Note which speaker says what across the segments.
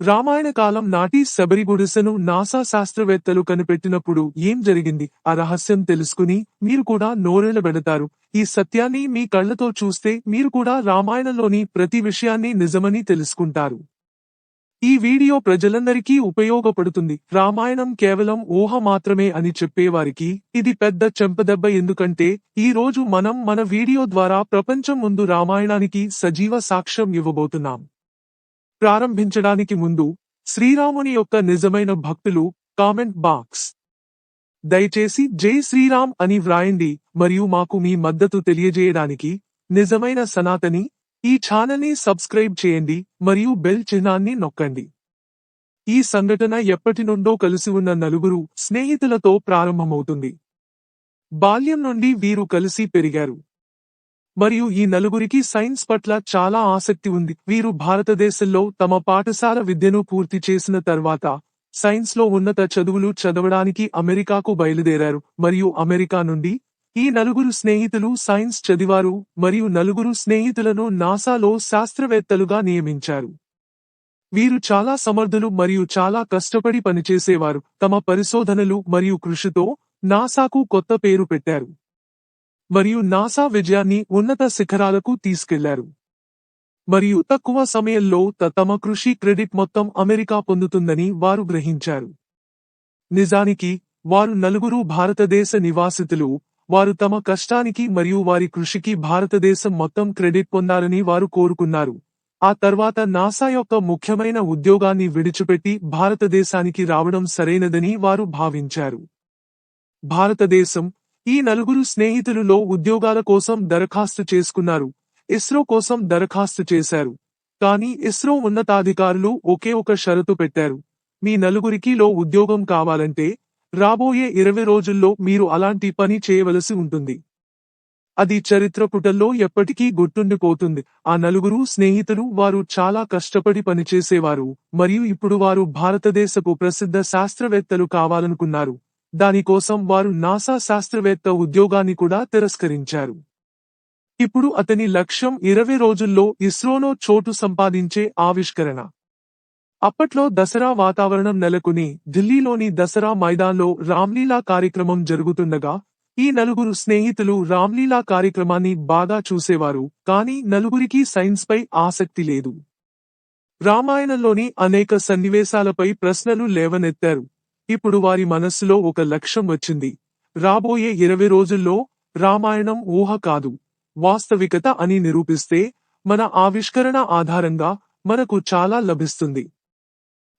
Speaker 1: రామాయణ కాలం నాటి శబరి గుడిసెను నాసా శాస్త్రవేత్తలు కనిపెట్టినప్పుడు ఏం జరిగింది? ఆ రహస్యం తెలుసుకుని మీరు కూడా నోరెళ్ళబెడతారు ఈ సత్యాన్ని మీ కళ్ళతో చూస్తే మీరు కూడా రామాయణంలోని ప్రతి విషయాన్ని నిజమని తెలుసుకుంటారు. ఈ వీడియో ప్రజలందరికీ ఉపయోగపడుతుంది. రామాయణం కేవలం ఊహ మాత్రమే అని చెప్పేవారికి ఇది పెద్ద చెంపదెబ్బ ఎందుకంటే ఈ రోజు మనం మన వీడియో ద్వారా ప్రపంచం ముందు రామాయణానికి సజీవ సాక్ష్యం ఇవ్వబోతున్నాం. ప్రారంభించడానికి ముందు శ్రీరాముని యొక్క నిజమైన భక్తులు కామెంట్ బాక్స్. దయచేసి జై శ్రీరామ్ అని వ్రాయండి మరియు మాకు మీ మద్దతు తెలియజేయడానికి నిజమైన సనాతని ఈ ఛానల్ని సబ్స్క్రైబ్ చేయండి మరియు బెల్ చిహ్నాన్ని నొక్కండి. ఈ సంఘటన ఎప్పటి నుండో కలిసి ఉన్న నలుగురు స్నేహితులతో ప్రారంభమవుతుంది. బాల్యం నుండి వీరు కలిసి పెరిగారు. మరియు ఈ నలుగురికి సైన్స్ పట్ల చాలా ఆసక్తి ఉంది. వీరు భారతదేశంలో తమ పాఠశాల విద్యను పూర్తి చేసిన తర్వాత సైన్స్లో ఉన్నత చదువులు చదవడానికి అమెరికాకు బయలుదేరారు. మరియు అమెరికా నుండి ఈ నలుగురు స్నేహితులు సైన్స్ చదివారు మరియు నలుగురు స్నేహితులను నాసాలో శాస్త్రవేత్తలుగా నియమించారు. వీరు చాలా సమర్థులు మరియు చాలా కష్టపడి పనిచేసేవారు. తమ పరిశోధనలు మరియు కృషితో నాసాకు కొత్త పేరు పెట్టారు. మరియు నాసా విజయాన్ని ఉన్నత శిఖరాలకు తీసుకెళ్ళారు. మరియు తక్కువ సమయంలో త- తమ కృషి క్రెడిట్ మొత్తం అమెరికా పొందుతుందని వారు గ్రహించారు. నిజానికి వారు నలుగురు భారతదేశ నివాసితులు వారు తమ కష్టానికి మరియు వారి కృషికి భారతదేశం మొత్తం క్రెడిట్ పొందాలని వారు కోరుకున్నారు. ఆ తర్వాత నాసా యొక్క ముఖ్యమైన ఉద్యోగాన్ని విడిచిపెట్టి భారతదేశానికి రావడం సరైనదని వారు భావించారు. భారతదేశం ఈ నలుగురు స్నేహితులలో ఉద్యోగాల కోసం దరఖాస్తు చేసుకున్నారు. ఇస్రో కోసం దరఖాస్తు చేశారు. కానీ ఇస్రో ఉన్నతాధికారులు ఒకే ఒక షరతు పెట్టారు. మీ నలుగురికిలో ఉద్యోగం కావాలంటే రాబోయే ఇరవై రోజుల్లో మీరు అలాంటి పని చేయవలసి ఉంటుంది. అది చరిత్ర పుటల్లో ఎప్పటికీ గుర్తుండిపోతుంది. ఆ నలుగురు స్నేహితులు వారు చాలా కష్టపడి పనిచేసేవారు. మరియు ఇప్పుడు వారు భారతదేశపు ప్రసిద్ధ శాస్త్రవేత్తలు కావాలనుకున్నారు. దానికోసం వారు నాసా శాస్త్రవేత్త ఉద్యోగాన్ని కూడా తిరస్కరించారు. ఇప్పుడు అతని లక్ష్యం ఇరవై రోజుల్లో ఇస్రోలో చోటు సంపాదించే ఆవిష్కరణ. అప్పట్లో దసరా వాతావరణం నెలకొని ఢిల్లీలోని దసరా మైదాన్లో రామ్లీలా కార్యక్రమం జరుగుతుండగా ఈ నలుగురు స్నేహితులు రామ్లీలా కార్యక్రమాన్ని బాగా చూసేవారు కానీ నలుగురికి సైన్స్ పై ఆసక్తి లేదు. రామాయణంలోని అనేక సన్నివేశాలపై ప్రశ్నలు లేవనెత్తారు. ఇప్పుడు వారి మనస్సులో ఒక లక్ష్యం వచ్చింది. రాబోయే ఇరవై రోజుల్లో రామాయణం ఊహ కాదు. వాస్తవికత అని నిరూపిస్తే మన ఆవిష్కరణ ఆధారంగా మనకు చాలా లభిస్తుంది.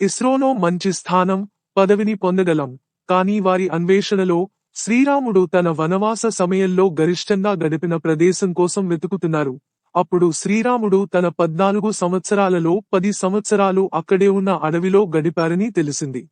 Speaker 1: ఇస్రోలో మంచి స్థానం పదవిని పొందగలం. కానీ వారి అన్వేషణలో శ్రీరాముడు తన వనవాస సమయంలో గరిష్టంగా గడిపిన ప్రదేశం కోసం వెతుకుతున్నారు. అప్పుడు శ్రీరాముడు తన పద్నాలుగు సంవత్సరాలలో పది సంవత్సరాలు అక్కడే ఉన్న అడవిలో గడిపారని తెలిసింది.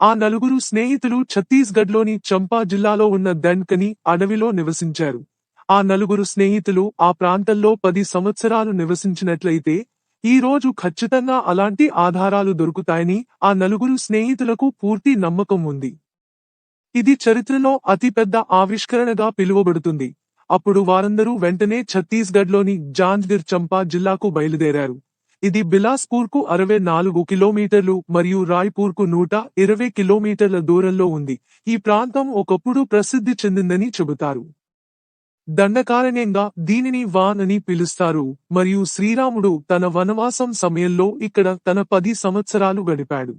Speaker 1: ఆ నలుగురు స్నేహితులు ఛత్తీస్గఢ్లోని చంపా జిల్లాలో ఉన్న దండ్కని అడవిలో నివసించారు. ఆ నలుగురు స్నేహితులు ఆ ప్రాంతంలో పది సంవత్సరాలు నివసించినట్లయితే ఈ రోజు ఖచ్చితంగా అలాంటి ఆధారాలు దొరుకుతాయని ఆ నలుగురు స్నేహితులకు పూర్తి నమ్మకం ఉంది. ఇది చరిత్రలో అతిపెద్ద ఆవిష్కరణగా పిలువబడుతుంది. అప్పుడు వారందరూ వెంటనే ఛత్తీస్గఢ్లోని జాంజ్గిర్ చంపా జిల్లాకు బయలుదేరారు. ఇది బిలాస్పూర్కు అరవై నాలుగు కిలోమీటర్లు మరియు రాయ్పూర్కు నూట ఇరవై కిలోమీటర్ల దూరంలో ఉంది. ఈ ప్రాంతం ఒకప్పుడు ప్రసిద్ధి చెందిందని చెబుతారు. దండకారణ్యంగా దీనిని వాన్ అని పిలుస్తారు మరియు శ్రీరాముడు తన వనవాసం సమయంలో ఇక్కడ తన పది సంవత్సరాలు గడిపాడు.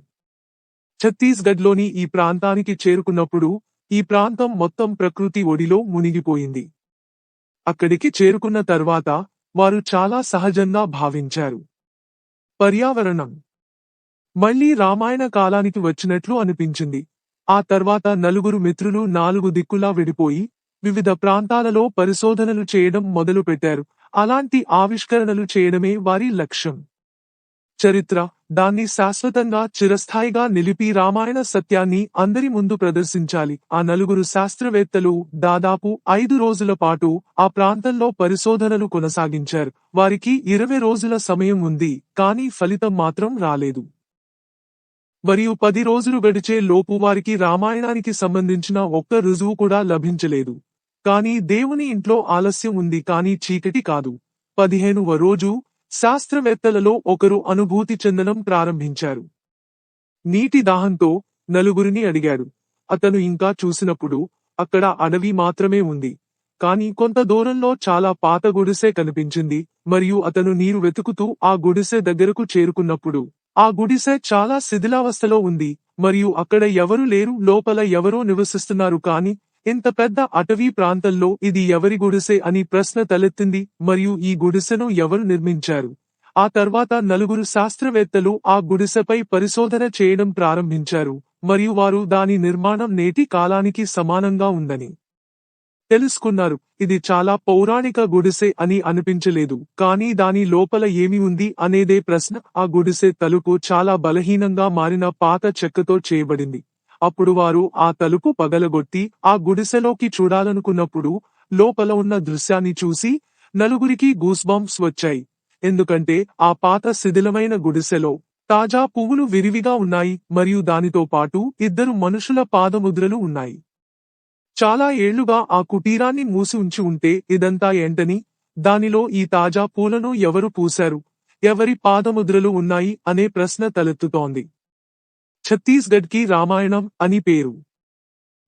Speaker 1: ఛత్తీస్గఢ్లోని ఈ ప్రాంతానికి చేరుకున్నప్పుడు ఈ ప్రాంతం మొత్తం ప్రకృతి ఒడిలో మునిగిపోయింది. అక్కడికి చేరుకున్న తర్వాత వారు చాలా సహజంగా భావించారు. పర్యావరణం. మళ్ళీ రామాయణ కాలానికి వచ్చినట్లు అనిపించింది. ఆ తర్వాత నలుగురు మిత్రులు నాలుగు దిక్కులా విడిపోయి వివిధ ప్రాంతాలలో పరిశోధనలు చేయడం మొదలుపెట్టారు. అలాంటి ఆవిష్కరణలు చేయడమే వారి లక్ష్యం. చరిత్ర దాన్ని శాశ్వతంగా చిరస్థాయిగా నిలిపి రామాయణ సత్యాన్ని అందరి ముందు ప్రదర్శించాలి. ఆ నలుగురు శాస్త్రవేత్తలు దాదాపు ఐదు రోజుల పాటు ఆ ప్రాంతంలో పరిశోధనలు కొనసాగించారు. వారికి ఇరవై రోజుల సమయం ఉంది కానీ ఫలితం మాత్రం రాలేదు. మరియు పది రోజులు గడిచే లోపు వారికి రామాయణానికి సంబంధించిన ఒక్క రుజువు కూడా లభించలేదు. కానీ దేవుని ఇంట్లో ఆలస్యం ఉంది కానీ చీకటి కాదు. పదిహేనువ రోజు శాస్త్రవేత్తలలో ఒకరు అనుభూతి చెందడం ప్రారంభించారు. నీటి దాహంతో నలుగురిని అడిగాడు. అతను ఇంకా చూసినప్పుడు అక్కడ అడవి మాత్రమే ఉంది. కాని కొంత దూరంలో చాలా పాత గుడిసె కనిపించింది మరియు అతను నీరు వెతుకుతూ ఆ గుడిసె దగ్గరకు చేరుకున్నప్పుడు ఆ గుడిసె చాలా శిథిలావస్థలో ఉంది మరియు అక్కడ ఎవరు లేరు లోపల ఎవరో నివసిస్తున్నారు కాని ఇంత పెద్ద అటవీ ప్రాంతంలో ఇది ఎవరి గుడిసె అని ప్రశ్న తలెత్తింది మరియు ఈ గుడిసెను ఎవరు నిర్మించారు? ఆ తర్వాత నలుగురు శాస్త్రవేత్తలు ఆ గుడిసెపై పరిశోధన చేయడం ప్రారంభించారు మరియు వారు దాని నిర్మాణం నేటి కాలానికి సమానంగా ఉందని తెలుసుకున్నారు. ఇది చాలా పౌరాణిక గుడిసె అని అనిపించలేదు కానీ దాని లోపల ఏమి ఉంది అనేదే ప్రశ్న. ఆ గుడిసె తలుపు చాలా బలహీనంగా మారిన పాత చెక్కతో చేయబడింది. అప్పుడు వారు ఆ తలుపు పగలగొట్టి ఆ గుడిసెలోకి చూడాలనుకున్నప్పుడు లోపల ఉన్న దృశ్యాన్ని చూసి నలుగురికి గూస్బాంబ్స్ వచ్చాయి. ఎందుకంటే ఆ పాత శిథిలమైన గుడిసెలో తాజా పువ్వులు విరివిగా ఉన్నాయి మరియు దానితో పాటు ఇద్దరు మనుషుల పాదముద్రలు ఉన్నాయి. చాలా ఏళ్ళుగా ఆ కుటీరాన్ని మూసి ఉంచి ఉంటే ఇదంతా ఏంటని దానిలో ఈ తాజా పూలను ఎవరు పూశారు? ఎవరి పాదముద్రలు ఉన్నాయి? అనే ప్రశ్న తలెత్తుతోంది. ఛత్తీస్గఢ్కి రామాయణం అని పేరు.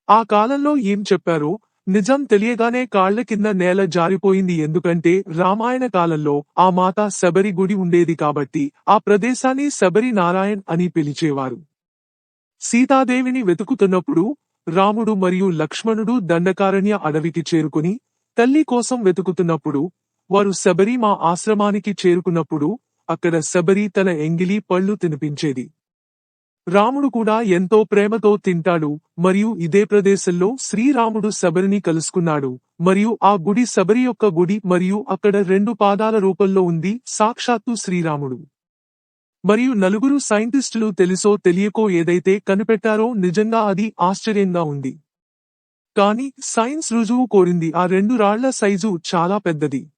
Speaker 1: ఆ కాలంలో ఏం చెప్పారో నిజం తెలియగానే కాళ్ళ కింద నేల జారిపోయింది ఎందుకంటే రామాయణ కాలంలో ఆ మాత శబరి గుడి ఉండేది కాబట్టి ఆ ప్రదేశాన్ని శబరి నారాయణ్ అని పిలిచేవారు. సీతాదేవిని వెతుకుతున్నప్పుడు రాముడు మరియు లక్ష్మణుడు దండకారణ్య అడవికి చేరుకుని తల్లి కోసం వెతుకుతున్నప్పుడు వారు శబరి మా ఆశ్రమానికి చేరుకున్నప్పుడు అక్కడ శబరి తన ఎంగిలి పళ్ళు తినిపించేది. రాముడు కూడా ఎంతో ప్రేమతో తింటాడు మరియు ఇదే ప్రదేశంలో శ్రీరాముడు శబరిని కలుసుకున్నాడు మరియు ఆ గుడి శబరి యొక్క గుడి మరియు అక్కడ రెండు పాదాల రూపంలో ఉంది సాక్షాత్తు శ్రీరాముడు. మరియు నలుగురు సైంటిస్టులు తెలుసో తెలియకో ఏదైతే కనిపెట్టారో నిజంగా అది ఆశ్చర్యంగా ఉంది. కానీ సైన్స్ రుజువు కోరింది ఆ రెండు రాళ్ళ సైజు చాలా పెద్దది.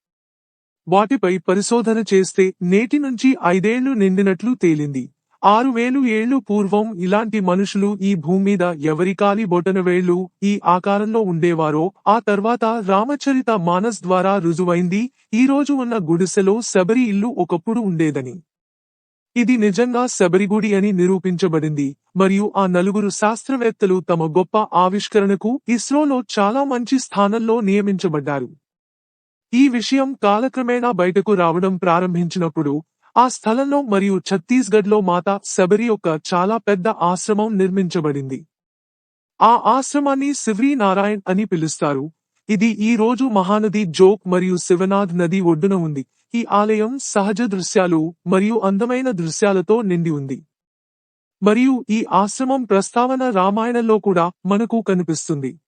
Speaker 1: వాటిపై పరిశోధన చేస్తే నేటి నుంచి ఐదేళ్ళు నిండినట్లు తేలింది. ఆరు వేలు ఏళ్ళు పూర్వం ఇలాంటి మనుషులు ఈ భూమ్మీద ఎవరికాలి బొటనవేళ్ళు ఈ ఆకారంలో ఉండేవారో ఆ తర్వాత రామచరిత మానస్ ద్వారా రుజువైంది ఈ రోజు ఉన్న గుడిసెలో శబరి ఇల్లు ఒకప్పుడు ఉండేదని. ఇది నిజంగా శబరిగుడి అని నిరూపించబడింది మరియు ఆ నలుగురు శాస్త్రవేత్తలు తమ గొప్ప ఆవిష్కరణకు ఇస్రోలో చాలా మంచి స్థానంలో నియమించబడ్డారు. ఈ విషయం కాలక్రమేణా బయటకు రావడం ప్రారంభించినప్పుడు ఆ స్థలంలో మరియు ఛత్తీస్గఢ్లో మాత శబరి యొక్క చాలా పెద్ద ఆశ్రమం నిర్మించబడింది. ఆ ఆశ్రమాన్ని శివ్రీ నారాయణ్ అని పిలుస్తారు. ఇది ఈ రోజు మహానది జోక్ మరియు శివనాథ్ నది ఒడ్డున ఉంది. ఈ ఆలయం సహజ దృశ్యాలు మరియు అందమైన దృశ్యాలతో నిండి ఉంది. మరియు ఈ ఆశ్రమం ప్రస్తావన రామాయణంలో కూడా మనకు కనిపిస్తుంది.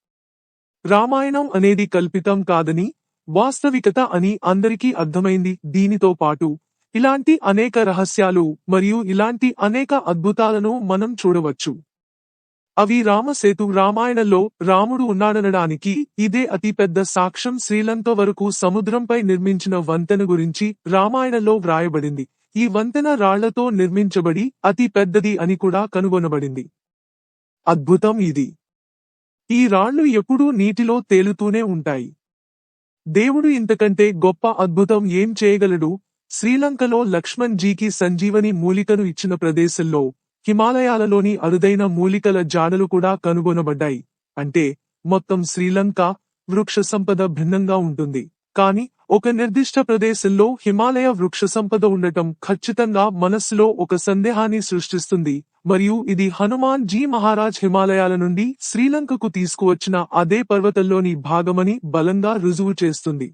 Speaker 1: రామాయణం అనేది కల్పితం కాదని వాస్తవికత అని అందరికీ అర్థమైంది. దీనితో పాటు ఇలాంటి అనేక రహస్యాలు మరియు ఇలాంటి అనేక అద్భుతాలను మనం చూడవచ్చు. అవి రామసేతు రామాయణంలో రాముడు ఉన్నాడనడానికి ఇదే అతిపెద్ద సాక్ష్యం శ్రీలంక వరకు సముద్రంపై నిర్మించిన వంతెన గురించి రామాయణంలో వ్రాయబడింది. ఈ వంతెన రాళ్ళతో నిర్మించబడి అతి పెద్దది అని కూడా కనుగొనబడింది. అద్భుతం ఇది. ఈ రాళ్ళు ఎప్పుడూ నీటిలో తేలుతూనే ఉంటాయి. దేవుడు ఇంతకంటే గొప్ప అద్భుతం ఏం చేయగలడు? శ్రీలంకలో లక్ష్మణ్ జీకి సంజీవని మూలికను ఇచ్చిన ప్రదేశంలో హిమాలయాలలోని అరుదైన మూలికల జాడలు కూడా కనుగొనబడ్డాయి. అంటే మొత్తం శ్రీలంక వృక్ష సంపద భిన్నంగా ఉంటుంది. కాని ఒక నిర్దిష్ట ప్రదేశంలో హిమాలయ వృక్ష సంపద ఉండటం ఖచ్చితంగా మనస్సులో ఒక సందేహాన్ని సృష్టిస్తుంది. మరియు ఇది హనుమాన్ జీ మహారాజ్ హిమాలయాల నుండి శ్రీలంకకు తీసుకువచ్చిన అదే పర్వతంలోని భాగమని బలంగా రుజువు చేస్తుంది.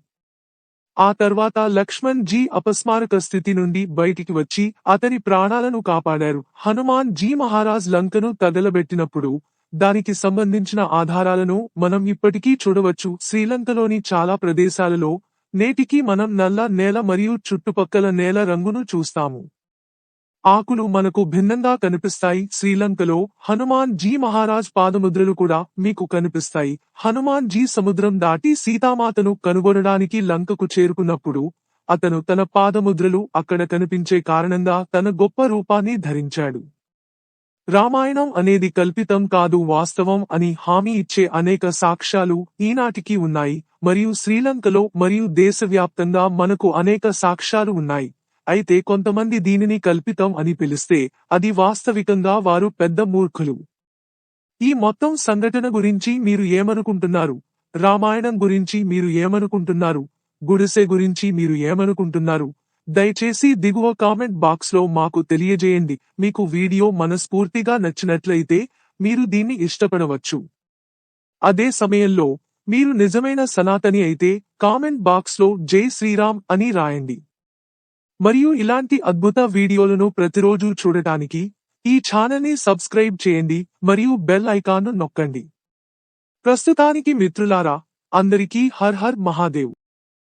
Speaker 1: ఆ తర్వాత లక్ష్మణ్ జీ అపస్మారక స్థితి నుండి బయటికి వచ్చి అతని ప్రాణాలను కాపాడారు. హనుమాన్ జీ మహారాజ్ లంకను తగలబెట్టినప్పుడు దానికి సంబంధించిన ఆధారాలను మనం ఇప్పటికీ చూడవచ్చు. శ్రీలంకలోని చాలా ప్రదేశాలలో నేటికీ మనం నల్ల నేల మరియు చుట్టుపక్కల నేల రంగును చూస్తాము. ఆకులు మనకు భిన్నంగా కనిపిస్తాయి. శ్రీలంకలో హనుమాన్ జీ మహారాజ్ పాదముద్రలు కూడా మీకు కనిపిస్తాయి. హనుమాన్ జీ సముద్రం దాటి సీతామాతను కనుగొనడానికి లంకకు చేరుకున్నప్పుడు అతను తన పాదముద్రలు అక్కడ కనిపించే కారణంగా తన గొప్ప రూపాన్ని ధరించాడు. రామాయణం అనేది కల్పితం కాదు వాస్తవం అని హామీ ఇచ్చే అనేక సాక్ష్యాలు ఈనాటికి ఉన్నాయి. మరియు శ్రీలంకలో మరియు దేశవ్యాప్తంగా మనకు అనేక సాక్ష్యాలు ఉన్నాయి. అయితే కొంతమంది దీనిని కల్పితం అని పిలిస్తే అది వాస్తవికంగా వారు పెద్ద మూర్ఖులు. ఈ మొత్తం సంఘటన గురించి మీరు ఏమనుకుంటున్నారు? రామాయణం గురించి మీరు ఏమనుకుంటున్నారు? గుడిసె గురించి మీరు ఏమనుకుంటున్నారు? దయచేసి దిగువ కామెంట్ బాక్స్లో మాకు తెలియజేయండి. మీకు వీడియో మనస్ఫూర్తిగా నచ్చినట్లయితే మీరు దీన్ని ఇష్టపడవచ్చు. అదే సమయంలో మీరు నిజమైన సనాతని అయితే కామెంట్ బాక్స్లో జై శ్రీరామ్ అని రాయండి. మరియు ఇలాంటి అద్భుత వీడియోలను ప్రతిరోజు చూడటానికి ఈ ఛానల్ని సబ్స్క్రైబ్ చేయండి మరియు బెల్ ఐకాన్ను నొక్కండి. ప్రస్తుతానికి మిత్రులారా అందరికీ హర్ హర్ మహాదేవ్.